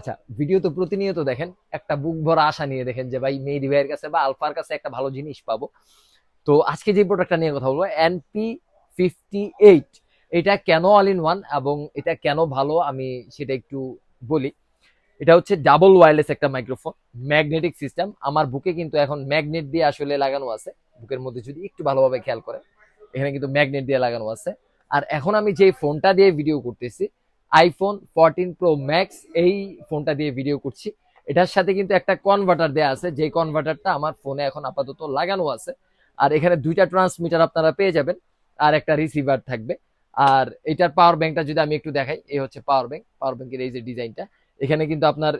আচ্ছা ভিডিও তো প্রতিনিয়ত দেখেন, একটা বুক ভরা আশা নিয়ে দেখেন যে, ভাই, মেহেদি ভাইয়ের কাছে বা আলফার কাছে একটা ভালো জিনিস পাবো। তো আজকে যে প্রোডাক্টটা নিয়ে কথা বলব এনপি ফিফটি এইট এটা কেন অল ইন ওয়ান এবং এটা কেন ভালো আমি সেটা একটু বলি। এটা হচ্ছে ডাবল ওয়্যারলেস একটা মাইক্রোফোন ম্যাগনেটিক সিস্টেম আমার বুকে কিন্তু এখন ম্যাগনেট দিয়ে আসলে লাগানো আছে, বুকের মধ্যে যদি একটু ভালোভাবে খেয়াল করে এখানে কিন্তু ম্যাগনেট দিয়ে লাগানো আছে। আর এখন আমি যে ফোনটা দিয়ে ভিডিও করতেছি আইফোন ফোরটিন প্রো ম্যাক্স এই ফোনটা দিয়ে ভিডিও করছি। এটার সাথে কিন্তু একটা কনভার্টার দেওয়া আছে। যে কনভার্টারটা আমার ফোনে এখন আপাতত লাগানো আছে। আর এখানে দুইটা ট্রান্সমিটার আপনারা পেয়ে যাবেন। আর একটা রিসিভার থাকবে। আর এটার পাওয়ার ব্যাংকটা যদি আমি একটু দেখাই, এই হচ্ছে পাওয়ার ব্যাংক পাওয়ার ব্যাংকের এই যে ডিজাইনটা এখানে কিন্তু আপনার,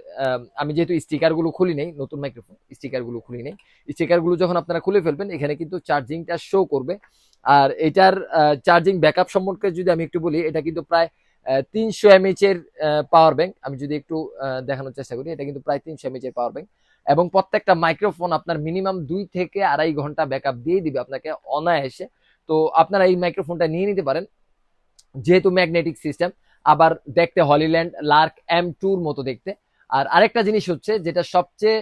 আমি যেহেতু স্টিকারগুলো খুলি নেই, নতুন মাইক্রোফোন স্টিকারগুলো খুলি নেই স্টিকারগুলো যখন আপনারা খুলে ফেলবেন, এখানে কিন্তু চার্জিংটা শো করবে। আর এটার চার্জিং ব্যাকআপ সম্পর্কে যদি আমি একটু বলি, এটা কিন্তু প্রায় তিনশো এমএইচ এর পাওয়ার ব্যাংক আমি যদি একটু দেখানোর চেষ্টা করি, এটা কিন্তু প্রায় তিনশো এমএইচ এর পাওয়ার ব্যাংক এবং প্রত্যেকটা মাইক্রোফোন আপনার মিনিমাম দুই থেকে আড়াই ঘণ্টা ব্যাকআপ দিয়ে দিবে আপনাকে অনায়াসে। তো আপনারা এই মাইক্রোফোনটা নিয়ে নিতে পারেন, যেহেতু ম্যাগনেটিক সিস্টেম আবার দেখতে হলিল্যান্ড লার্ক এম টুর মতো দেখতে। আর আরেকটা জিনিস হচ্ছে, যেটা সবচেয়ে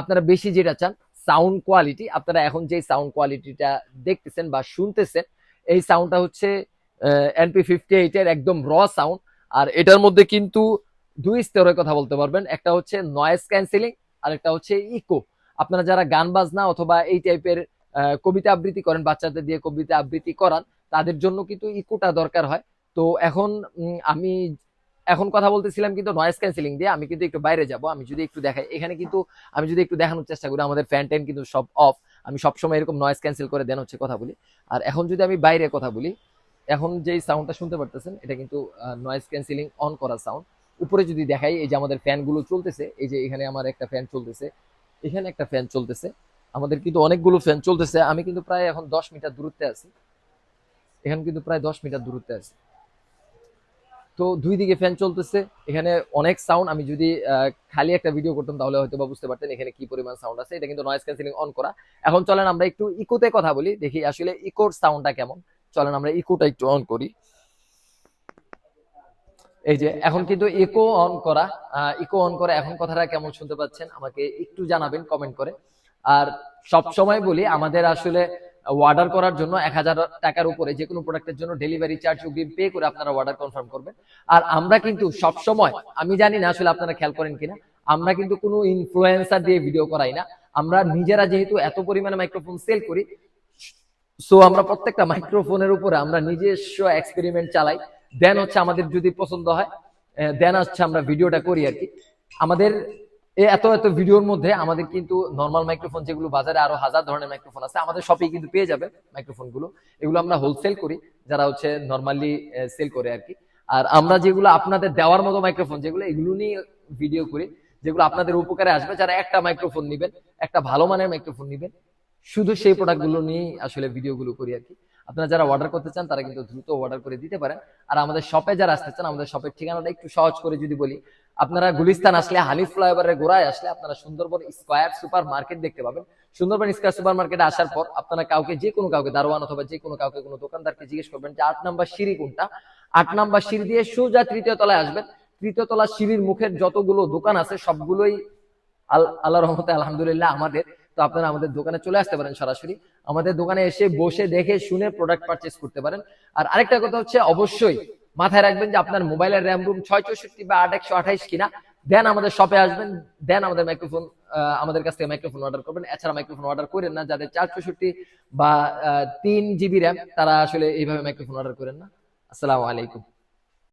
আপনারা বেশি যেটা চান সাউন্ড কোয়ালিটি আপনারা এখন যে সাউন্ড কোয়ালিটিটা দেখতেছেন বা শুনতেছেন, এই সাউন্ডটা হচ্ছে এনপি ফিফটি এইটের একদম র সাউন্ড আর এটার মধ্যে কিন্তু দুই স্তরের কথা বলতে পারবেন। একটা হচ্ছে নয়েজ ক্যান্সেলিং আর একটা হচ্ছে ইকো আপনারা যারা গান বাজনা অথবা এই টাইপের কবিতা আবৃত্তি করেন, বাচ্চাদের দিয়ে কবিতা আবৃত্তি করান, তাদের জন্য কিন্তু ইকোটা দরকার হয়। তো এখন আমি এখন কথা বলতেছিলাম কিন্তু নয়েজ ক্যান্সেলিং দিয়ে। আমি কিন্তু একটু বাইরে যাব। আমি যদি একটু দেখাই, এখানে কিন্তু আমি যদি একটু দেখানোর চেষ্টা করি, আমাদের ফ্যান ট্যান কিন্তু সব অফ আমি সবসময় এরকম নয়েজ ক্যান্সেল করে দেন হচ্ছে কথা বলি। আর এখন যদি আমি বাইরে কথা বলি এখন যে সাউন্ডটা শুনতে পারতেছেন, এটা কিন্তু নয়েজ ক্যান্সেলিং অন করা সাউন্ড উপরে যদি দেখাই, এই যে আমাদের ফ্যানগুলো চলতেছে, এই যে এখানে আমার একটা ফ্যান চলতেছে, এখানে একটা ফ্যান চলতেছে, আমাদের কিন্তু অনেকগুলো ফ্যান চলতেছে। আমি কিন্তু প্রায় এখন দশ মিটার দূরত্বে আছি। এখানে কিন্তু প্রায় দশ মিটার দূরত্বে আছি। তো দুই দিকে ফ্যান চলতেছে, এখানে অনেক সাউন্ড আমি যদি খালি একটা ভিডিও করতাম, তাহলে হয়তো বা বুঝতে পারতেন এখানে কি পরিমাণ সাউন্ড আছে। এটা কিন্তু নয়েজ ক্যান্সেলিং অন করা। এখন চলেন আমরা একটু ইকোতে কথা বলি, দেখি আসলে ইকোর সাউন্ডটা কেমন। চলেন, আমরা ইকোটা একটু অন করি। এই যে, এখন কিন্তু ইকো অন করা ইকো অন করা, এখন কথাটা কেমন শুনতে পাচ্ছেন আমাকে একটু জানাবেন কমেন্ট করে। আর সব সময় বলি, আমাদের আসলে অর্ডার করার জন্য এক হাজার টাকার উপরে যে কোনো প্রোডাক্টের জন্য ডেলিভারি চার্জ অগ্রিম পে করে আপনারা অর্ডার কনফার্ম করবেন। আর আমরা কিন্তু সব সময়, আমি জানি না আসলে আপনারা খেয়াল করেন কিনা, আমরা কিন্তু কোনো ইনফ্লুয়েন্সার দিয়ে ভিডিও করাই না। আমরা নিজেরা যেহেতু এত পরিমাণে মাইক্রোফোন সেল করি সো আমরা প্রত্যেকটা মাইক্রোফোনের উপরে আমরা নিজস্ব এক্সপেরিমেন্ট চালাই। দেন হচ্ছে আমাদের যদি পছন্দ হয় দেন হচ্ছে আমরা ভিডিওটা করি আর কি। আমাদের এত এত ভিডিওর মধ্যে আমাদের কিন্তু নর্মাল মাইক্রোফোন যেগুলো বাজারে আরও হাজার ধরনের মাইক্রোফোন আছে, আমাদের শপে কিন্তু পেয়ে যাবেন মাইক্রোফোনগুলো এগুলো আমরা হোলসেল করি, যারা হচ্ছে নর্মালি সেল করে আর কি। আর আমরা যেগুলো আপনাদের দেওয়ার মতো মাইক্রোফোন যেগুলো এগুলো নিয়ে ভিডিও করি, যেগুলো আপনাদের উপকারে আসবে, যারা একটা মাইক্রোফোন নেবেন, একটা ভালো মানের মাইক্রোফোন নেবেন শুধু সেই প্রোডাক্টগুলো নিয়েই আসলে ভিডিও গুলো করি আর কি। আপনারা যারা অর্ডার করতে চান তারা কিন্তু দ্রুত অর্ডার করে দিতে পারেন। আর আমাদের শপে যারা আসতে চান আমাদের শপের ঠিকানাটা একটু সহজ করে যদি বলি আপনারা গুলিস্তান আসলে হানিফ ফ্লাইওভারের গোড়ায় আসলে আপনারা সুন্দরবন স্কোয়ার সুপার মার্কেট দেখতে পাবেন। সুন্দরবন স্কোয়ার সুপার মার্কেটে আসার পর আপনারা কাউকে যে কোনো কাউকে দারোয়ান অথবা যে কোনো কাউকে কোনো দোকানদারকে জিজ্ঞেস করবেন যে আট নাম্বার সিঁড়ি কোনটা? আট নাম্বার সিঁড়ি দিয়ে সোজা তৃতীয় তলায় আসবেন। তৃতীয় তলা সিঁড়ির মুখের যতগুলো দোকান আছে সবগুলোই আল- আল্লাহ রহমতে আলহামদুলিল্লাহ আমাদের তো আপনারা আমাদের দোকানে চলে আসতে পারেন সরাসরি। আমাদের দোকানে এসে বসে দেখে শুনে প্রোডাক্ট পারচেস করতে পারেন। আর আরেকটা কথা হচ্ছে, অবশ্যই মাথায় রাখবেন যে আপনার মোবাইলের র্যাম রুম ছয় চৌষট্টি বা আট একশো আঠাইশ কিনা দেন আমাদের শপে আসবেন দেন আমাদের মাইক্রোফোন আমাদের কাছ থেকে মাইক্রোফোন অর্ডার করবেন। এছাড়া মাইক্রোফোন অর্ডার করেন না, যাদের চার চৌষট্টি বা তিন জিবি র্যাম তারা আসলে এইভাবে মাইক্রোফোন অর্ডার করেন না। আসসালামু আলাইকুম।